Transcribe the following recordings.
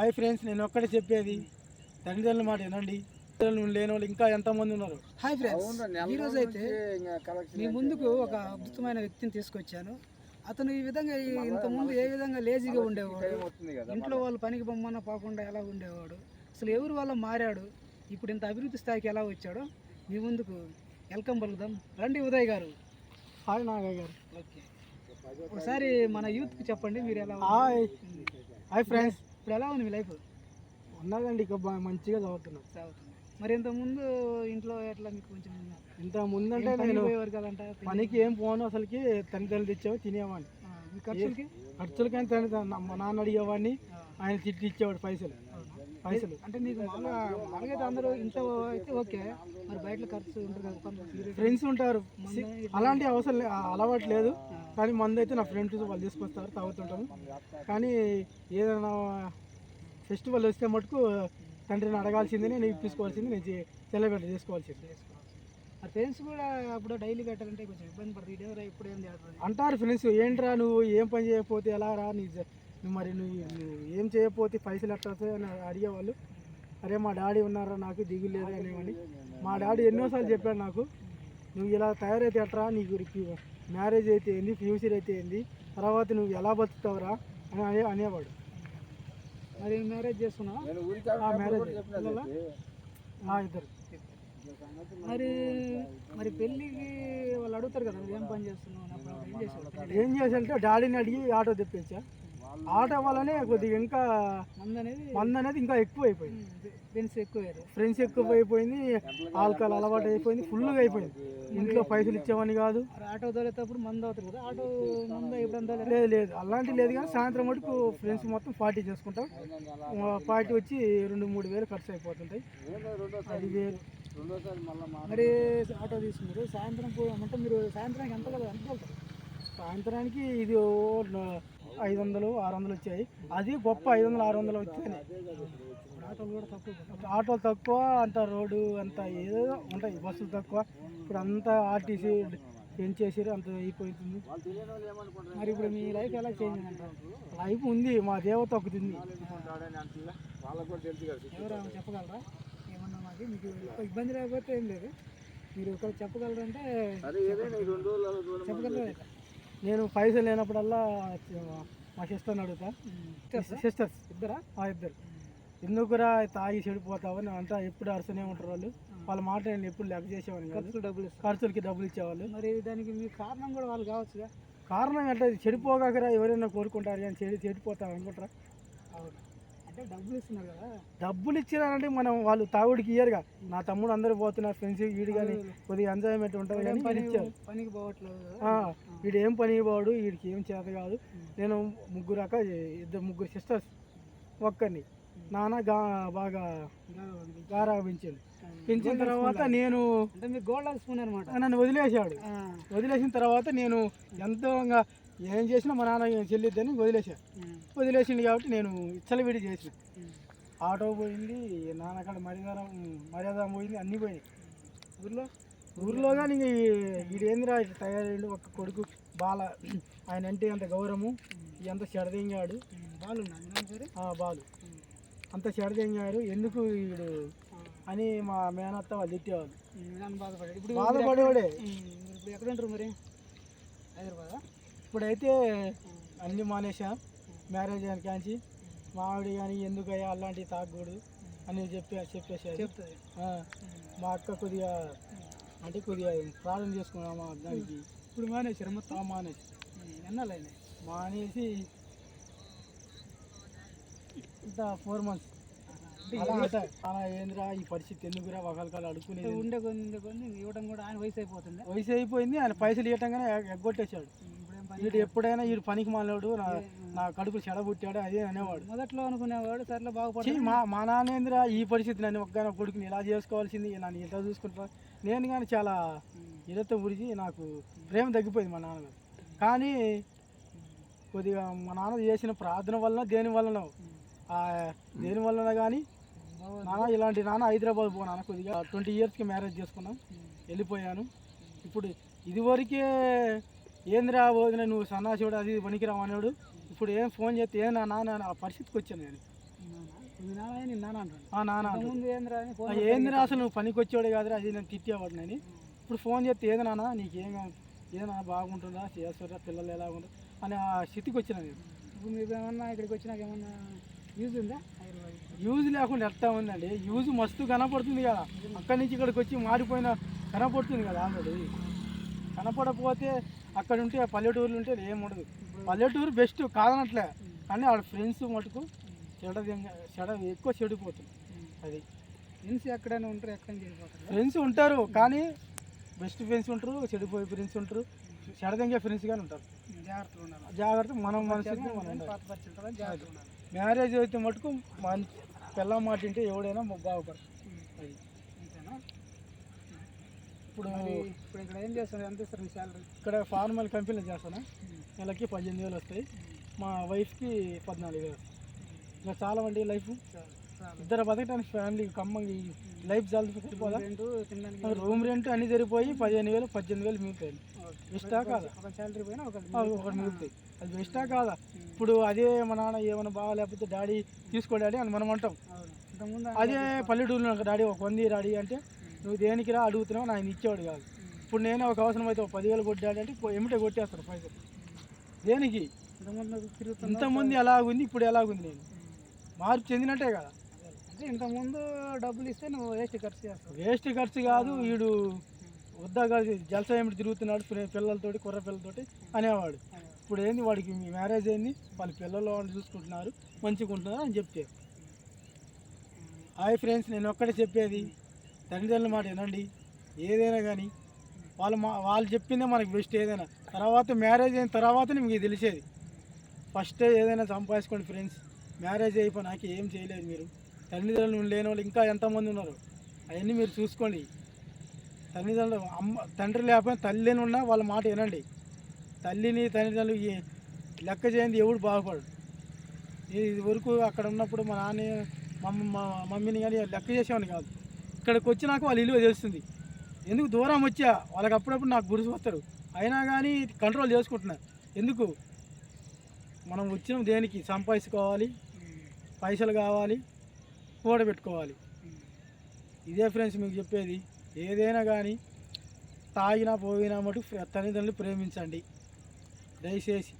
Hi friends నేను ఒక్కడే చెప్పేది. తల్లిదండ్రుల మాట వినండి. తల్లిదండ్రులు లేని వాళ్ళు ఇంకా ఎంతమంది ఉన్నారు? హాయ్ ఫ్రెండ్స్ ఈరోజు అయితే మీ ముందుకు ఒక అద్భుతమైన వ్యక్తిని తీసుకొచ్చాను. అతను ఈ విధంగా ఇంతకుముందు ఏ విధంగా లేజీగా ఉండేవాడు? ఇంట్లో వాళ్ళు పనికి బొమ్మన్న పోకుండా ఎలా ఉండేవాడు? అసలు ఎవరు వల్ల మారాడు? ఇప్పుడు ఇంత అభివృద్ధి స్థాయికి ఎలా వచ్చాడో మీ ముందుకు వెల్కమ్ పలుకుదాం. రండి ఉదయ్ గారు. హాయ్ నాగయ్య గారు. ఓకే. ఒకసారి మన యూత్కి చెప్పండి మీరు ఎలా హాయ్. హాయ్ ఫ్రెండ్స్ ఇప్పుడు ఎలా ఉంది మీ లైఫ్ ఉన్నదండి ఇక బా- మంచిగా చదువుతున్నాను సాగుతుంది మరి ఇంతకుముందు ఇంట్లో ఎట్లా మీకు కొంచెం ఇంత ముందంటే నేను పోయేవారు కదంట? పనికి ఏం పోను అసలుకి తల్లిదండ్రులు తెచ్చావు తినేవాడిని. ఆ, మీ ఖర్చులకి? ఖర్చులకైనా తల్లిదండ్రులు మా నాన్న అడిగేవాడిని ఆ, ఆయన తిట్టి ఇచ్చేవాడు పైసలు. అవునా? పైసలు. అంటే మీకు మామూలుగా మామూలుగా అయితే అందరూ ఇంట్లో అయితే ఓకే మరి బయట ఖర్చు ఉంటుంది కదా కొంత ఫ్రెండ్స్ ఉంటారు. అలాంటి అవసరం లే- అలవాటు లేదు. కానీ మందు అయితే నా ఫ్రెండ్స్ వాళ్ళు తీసుకొస్తారు తాగుతుంటాము కానీ ఏదైనా ఫెస్టివల్ వస్తే మటుకు తండ్రిని అడగాల్సిందే నేను ఇప్పించుకోవాల్సింది నేను సెలబ్రేట్ చేసుకోవాల్సింది. ఆ ఫ్రెండ్స్ కూడా అప్పుడు డైలీ కట్టాలంటే కొంచెం ఇబ్బంది పడుతుంది ఇదేమో ఇప్పుడు ఏం అంటారు ఫ్రెండ్స్ ఏంట్రా నువ్వు? ఏం పని చేయకపోతే ఎలా రా? నీ మరి నువ్వు ఏం చేయకపోతే పైసలు ఎట్లా వస్తాయి? అని అడిగేవాళ్ళు. అరే మా డాడీ ఉన్నారా? నాకు దిగులు లేదు అనేవాడిని. మా డాడీ ఎన్నోసార్లు చెప్పాడు నాకు నువ్వు ఇలా తయారైతే ఎట్రా? నీకు మ్యారేజ్ అయితే ఏంది? ఫ్యూచర్ అయితే ఏంది? తర్వాత నువ్వు ఎలా బతుకుతావురా అని అనే అనేవాడు. మరి మ్యారేజ్ చేసుకున్నావా? ఆ మ్యారేజ్ ఇద్దరు. మరి మరి పెళ్ళికి వాళ్ళు అడుగుతారు కదా ఏం పని చేస్తున్నావు? ఏం చేశానంటే డాడీని అడిగి ఆటో తెప్పించా. ఆటో వల్లనే కొద్దిగా ఇంకా మందు అనేది మంది అనేది ఇంకా ఎక్కువ అయిపోయింది ఫ్రెండ్స్ ఎక్కువ ఫ్రెండ్స్ ఎక్కువ అయిపోయింది ఆల్కహాల్ అలవాటు అయిపోయింది ఫుల్గా అయిపోయింది. ఇంట్లో పైసలు ఇచ్చేవాని కాదు. ఆటో తోలేటప్పుడు మందు అవుతారు కదా ఆటో మందు ఎప్పుడు అంతా లేదు లేదు అలాంటి లేదు కానీ సాయంత్రం మటుకు ఫ్రెండ్స్ మొత్తం పార్టీ చేసుకుంటాం. పార్టీ వచ్చి రెండు మూడు వేలు ఖర్చు అయిపోతుంటాయి. అది వేరు మరి ఆటో తీసుకున్నారు. సాయంత్రం అంటే మీరు సాయంత్రానికి ఎంత కదా? ఎంత సాయంత్రానికి ఇది ఐదు వందలు ఆరు వందలు వచ్చాయి. అది గొప్ప ఐదు వందలు ఆరు వందలు వచ్చాయి ఆటోలు కూడా తక్కువ. ఆటోలు తక్కువ అంత రోడ్డు అంత ఏదో ఉంటాయి. బస్సులు తక్కువ. ఇప్పుడు అంతా ఆర్టీసీ పెంచేసారు అంత అయిపోతుంది మరి ఇప్పుడు మీ లైఫ్ ఎలా చేంజ్ అయిందంటారు లైఫ్ ఉంది మా దేవత ఒకటి ఉంది. ఎవరు ఆమె చెప్పగలరా? ఏమన్నా మాకు మీకు ఇబ్బంది లేకపోతే ఏం లేదు. మీరు ఒకరు చెప్పగలరా అంటే చెప్పగలరా? నేను పైసలు లేనప్పుడల్లా మా సిస్టర్ని అడుగుతా? సిస్టర్స్? ఇద్దరా? ఆ ఇద్దరు. ఎందుకురా తాగి చెడిపోతావు అంతా ఎప్పుడు అరుసనే ఉంటారు వాళ్ళు. వాళ్ళ మాట నేను ఎప్పుడు లెక్క చేసేవాడిని ఖర్చులు డబ్బులు ఖర్చులకి డబ్బులు ఇచ్చేవాళ్ళు. మరి దానికి మీ కారణం కూడా వాళ్ళు కావచ్చుగా? కారణం అంటే చెడిపోగాకరా ఎవరైనా కోరుకుంటారు అని చెడి చెడిపోతారు అనుకుంటారా? అంటే డబ్బులు ఇస్తున్నారు కదా? డబ్బులు ఇచ్చినారంటే మనం వాళ్ళు తాగుడికి ఇయ్యరుగా. నా తమ్ముడు అందరూ పోతున్నారు ఫ్రెండ్స్ వీడు కానీ కొద్దిగా ఎంజాయ్మెంట్ ఉంటుంది కానీ పనికి పోవట్లేదు వీడు ఏం పని పోడు వీడికి ఏం చేత కాదు. నేను ముగ్గురు అక్క ఇద్దరు ముగ్గురు సిస్టర్స్ ఒక్కరిని నాన్న గా బాగా ఇంకా గారా పెంచాడు పెంచిన తర్వాత నేను గోల్డ్ స్పూన్ అనమాట నన్ను వదిలేశాడు. వదిలేసిన తర్వాత నేను ఎంతో ఏం చేసినా మా నాన్న చెల్లిద్దని వదిలేశాడు వదిలేసిండు కాబట్టి నేను ఇచ్చలవిడి చేసిన. ఆటో పోయింది నాన్నకాడ మర్యాద మర్యాద పోయింది అన్నీ పోయినాయి. ఊర్లో? ఊర్లో కానీ వీడేంద్రా తయారయ్యాడు ఒక కొడుకు బాల ఆయన అంటే అంత గౌరవము? ఎంత చెడదెంగాడు బాలు బాలు. అంత చెడదెంగాడు ఎందుకు వీడు అని మా మేనత్త వాళ్ళు తిట్టేవాళ్ళు. ఇప్పుడు బాధపడేవాడే. ఇప్పుడు ఎక్కడ ఉంటారు మరి? హైదరాబాదా? ఇప్పుడైతే అన్ని మానేసా మ్యారేజ్ అని కాంచి మావిడి కానీ ఎందుకయ్యా అలాంటివి తాగకూడదు అని చెప్పి చెప్పేసాడు చెప్తుంది. మా అక్క కొద్దిగా అంటే కొద్దిగా ప్రాబ్లం చేసుకున్నాం మా దానికి ఇప్పుడు మానేశారు మొత్తం మానేసి ఎన్నాలైనా మానేసి ఇంత ఫోర్ మంత్స్ అలా ఏందిరా ఈ పరిస్థితి ఎందుకురా ఒకరికాలు అడుక్కునేది ఉండే కొన్ని ఉండే కొన్ని ఇవ్వడం కూడా ఆయన వయసు అయిపోతుంది వయసు అయిపోయింది ఆయన పైసలు ఇవ్వటంగానే ఎగ్- ఎగ్గొట్టేశాడు వీడు ఎప్పుడైనా వీడు పనికి మాలాడు నా నా కడుపు చెడబుట్టాడు అదే అనేవాడు. మొదట్లో అనుకునేవాడు సర్లే బాగుపడి మా మా నాన్నేంద్ర ఈ పరిస్థితి నన్ను ఒక్క కొడుకుని ఇలా చేసుకోవాల్సింది నన్ను ఇలా చూసుకుంటా. నేను కానీ చాలా ఇదతో గురించి నాకు ప్రేమ తగ్గిపోయింది మా నాన్న కానీ కొద్దిగా మా నాన్న చేసిన ప్రార్థన వలన దేని వలన దేని వలన కానీ నాన్న ఇలాంటి నాన్న హైదరాబాద్ పో నాన్న కొద్దిగా ట్వంటీ ఇయర్స్కి మ్యారేజ్ చేసుకున్నాం వెళ్ళిపోయాను. ఇప్పుడు ఇదివరకే ఏందిరా వదిన నువ్వు సన్నాసివాడు అది పనికిరావు అన్నాడు ఇప్పుడు ఏం ఫోన్ చేస్తే ఏ నా నాన్న ఆ పరిస్థితికి వచ్చాను నేను. నేను నాన్న ఏంద్రా అసలు నువ్వు పనికి వచ్చేవాడు కాదురా అది నేను తిట్టేవాడు అని ఇప్పుడు ఫోన్ చేస్తే ఏది నాన్న నీకేం కావాలి? ఏదైనా బాగుంటుందా? చేస్తారా? పిల్లలు ఎలా ఉంటారు అని ఆ స్థితికి వచ్చిన నేను. ఇప్పుడు మీకు ఏమన్నా ఇక్కడికి వచ్చినాక ఏమన్నా యూజ్ ఉందా? యూజ్ లేకుండా ఎట్లా ఉందండి. యూజ్ మస్తు కనపడుతుంది కదా. అక్కడి నుంచి ఇక్కడికి వచ్చి మారిపోయిన కనపడుతుంది కదా ఆల్రెడీ. కనపడకపోతే అక్కడ ఉంటే పల్లెటూరులు ఉంటే ఏముండదు పల్లెటూరు బెస్ట్ కాదనట్లే కానీ ఆడ ఫ్రెండ్స్ మటుకు చెడ చెడ ఎక్కువ చెడిపోతుంది. అది. ఫ్రెండ్స్ ఎక్కడైనా ఉంటారు? ఎక్కడ ఫ్రెండ్స్ ఉంటారు కానీ బెస్ట్ ఫ్రెండ్స్ ఉంటారు చెడిపోయే ఫ్రెండ్స్ ఉంటారు చెడదంగే ఫ్రెండ్స్ కానీ ఉంటారు. జాగ్రత్తగా ఉండాలి. జాగ్రత్త మనం మనసుకి మనం మ్యారేజ్ అయితే మటుకు మంచి పిల్ల మాట ఎవడైనా బాగుపడతారు అది అంతేనా ఇప్పుడు ఇప్పుడు ఇక్కడ ఏం చేస్తారు ఎంత ఇస్తారు మీ శాలరీ ఇక్కడ ఫార్మల్ కంపెనీలో చేస్తాను? నెలకి పద్దెనిమిది వేలు వస్తాయి. మా వైఫ్కి పద్నాలుగు వేలు. వస్తాయి ఇంకా చాలా అండి లైఫ్ ఇద్దరు బతకడానికి ఫ్యామిలీ కమ్మంగి లైఫ్ చాలా రూమ్ రెంట్ అన్ని సరిపోయి పదిహేను వేలు పద్దెనిమిది వేలు మిగులుతాయి ఓకే. ఇష్టా కాదా? శాలరీ పోయినా ఒక అవి ఒకటి మిగులుతాయి అది బెస్టా కాదా? ఇప్పుడు అదే మా నాన్న ఏమైనా బాగా లేకపోతే డాడీ తీసుకో డాడీ అని మనం అంటాం. అదే పల్లెటూరులో డాడీ ఒక వంది డాడీ అంటే నువ్వు దేనికి రా అడుగుతున్నావు నా ఆయన ఇచ్చేవాడు కాదు. ఇప్పుడు నేను ఒక అవసరం అయితే ఒక పదివేలు కొట్టాడు అంటే ఎమిటే కొట్టేస్తాను పైసలు. దేనికి? ఇంతకుముందు ఇంతకుముందు ఎలాగుంది? ఇప్పుడు ఎలాగుంది నేను? మార్పు చెందినట్టే కదా. అంటే ఇంతకుముందు డబ్బులు ఇస్తే నువ్వు వేస్ట్ ఖర్చు చేస్తావు. వేస్ట్ ఖర్చు కాదు వీడు వద్దా కాదు జలసా ఏమిటి తిరుగుతున్నాడు పిల్ల- పిల్లలతోటి కుర్ర పిల్లలతోటి అనేవాడు. ఇప్పుడు ఏంది వాడికి మీ మ్యారేజ్ అయింది వాళ్ళ పిల్లలు వాళ్ళు చూసుకుంటున్నారు మంచిగా ఉంటున్నారు అని చెప్తే. హాయ్ ఫ్రెండ్స్ నేను ఒక్కటే చెప్పేది. తల్లిదండ్రుల మాట వినండి. ఏదైనా కానీ వాళ్ళు మా వాళ్ళు చెప్పిందే మనకి బెస్ట్ ఏదైనా. తర్వాత మ్యారేజ్ అయిన తర్వాతనే మీకు తెలిసేది. ఫస్ట్ ఏదైనా సంపాదించుకోండి ఫ్రెండ్స్ మ్యారేజ్ అయిపోయినాక ఏం చేయలేదు మీరు. తల్లిదండ్రులు లేని వాళ్ళు ఇంకా ఎంతమంది ఉన్నారు? అవన్నీ మీరు చూసుకోండి. తల్లిదండ్రులు అమ్మ తండ్రి లేకపోయినా తల్లి ఉన్నా వాళ్ళ మాట వినండి. తల్లిని తల్లిదండ్రులు లెక్క చేయండి ఎవడు బాగుపడు ఇది వరకు అక్కడ ఉన్నప్పుడు మా నాన్న మమ్మ మా మమ్మీని కానీ లెక్క చేసేవాడిని కాదు. ఇక్కడికి వచ్చినాక వాళ్ళ ఇల్లు తెలుస్తుంది. ఎందుకు దూరం వచ్చా? వాళ్ళకి అప్పుడప్పుడు నాకు గురిసి వస్తారు అయినా కానీ కంట్రోల్ చేసుకుంటున్నా ఎందుకు? మనం వచ్చినాం దేనికి? సంపాదించుకోవాలి. పైసలు కావాలి. కూడబెట్టుకోవాలి ఇదే ఫ్రెండ్స్ మీకు చెప్పేది. ఏదైనా కానీ తాగినా పోయినా మటు తల్లిదండ్రులు ప్రేమించండి. దయచేసి.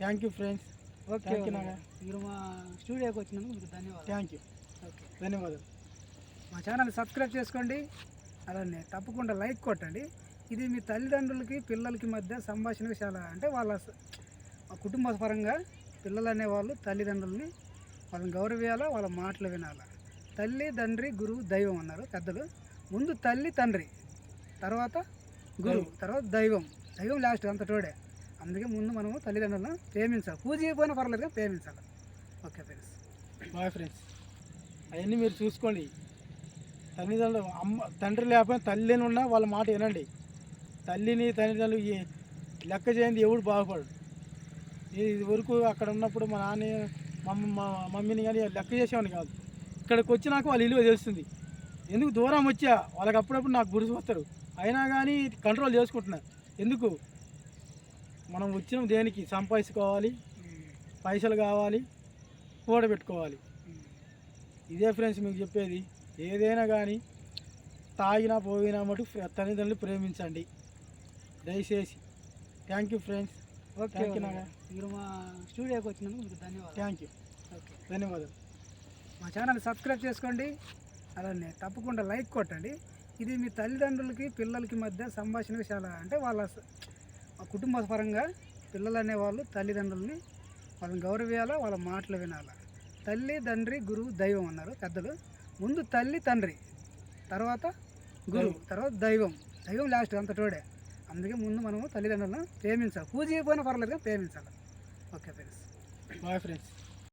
Thank you friends okay. మీరు మా స్టూడియోకి వచ్చినందుకు మీకు ధన్యవాదాలు. Thank you okay. ధన్యవాదాలు. మా ఛానల్ సబ్స్క్రైబ్ చేసుకోండి. అలానే తప్పకుండా లైక్ కొట్టండి. ఇది మీ తల్లిదండ్రులకి పిల్లలకి మధ్య సంభాషణ చాలా అంటే వాళ్ళ కుటుంబ పరంగా పిల్లలు అనేవాళ్ళు తల్లిదండ్రులని వాళ్ళని గౌరవించాలా వాళ్ళ మాటలు వినాలా? తల్లి తండ్రి గురువు దైవం అన్నారు పెద్దలు. ముందు తల్లి తండ్రి. తర్వాత గురువు తర్వాత దైవం. దైవం లాస్ట్ అంత తోడే. అందుకే ముందు మనము తల్లిదండ్రులను ప్రేమించాలి. పూజ చేయకపోయినా పర్లేదు ప్రేమించాలి. Okay friends. Boy friends. అవన్నీ మీరు చూసుకోండి. తల్లిదండ్రులు అమ్మ తండ్రి లేకపోయినా తల్లిని ఉన్నా వాళ్ళ మాట వినండి. తల్లిని తల్లిదండ్రులు లెక్క చేయండి ఎవడు బాగుపడు ఇది వరకు అక్కడ ఉన్నప్పుడు మా నాన్న మమ్మ మా మమ్మీని కానీ లెక్క చేసేవాడిని కాదు. ఇక్కడికి వచ్చినాక వాళ్ళ ఇల్లు తెలుస్తుంది. ఎందుకు దూరం వచ్చా? వాళ్ళకి అప్పుడప్పుడు నాకు గురిసి వస్తారు అయినా కానీ కంట్రోల్ చేసుకుంటున్నారు ఎందుకు? మనం వచ్చినాం దేనికి? సంపాదించుకోవాలి. పైసలు కావాలి. కూడబెట్టుకోవాలి. ఇదే ఫ్రెండ్స్ మీకు చెప్పేది. ఏదైనా కానీ తాగినా పోయినా మటు తల్లిదండ్రులు ప్రేమించండి. దయచేసి. Thank you friends okay. మీరు మా స్టూడియోకి వచ్చినందుకు మీకు ధన్యవాదాలు. థ్యాంక్ యూ ఓకే ధన్యవాదాలు. మా ఛానల్ సబ్స్క్రైబ్ చేసుకోండి. అలానే తప్పకుండా లైక్ కొట్టండి. ఇది మీ తల్లిదండ్రులకి పిల్లలకి మధ్య సంభాషణ చాలా అంటే వాళ్ళ కుటుంబ పరంగా పిల్లలు అనేవాళ్ళు తల్లిదండ్రులని వాళ్ళని గౌరవించాలా వాళ్ళ మాటలు వినాలా? తల్లి తండ్రి గురువు దైవం అన్నారు పెద్దలు. ముందు తల్లి తండ్రి. తర్వాత గురువు తర్వాత దైవం. దైవం లాస్ట్ అంత తోడే అందుకే ముందు మనము తల్లిదండ్రులను ప్రేమించాలి. పూజ చేయకపోయినా పర్లేదు కానీ ప్రేమించాలి. Okay friends boy friends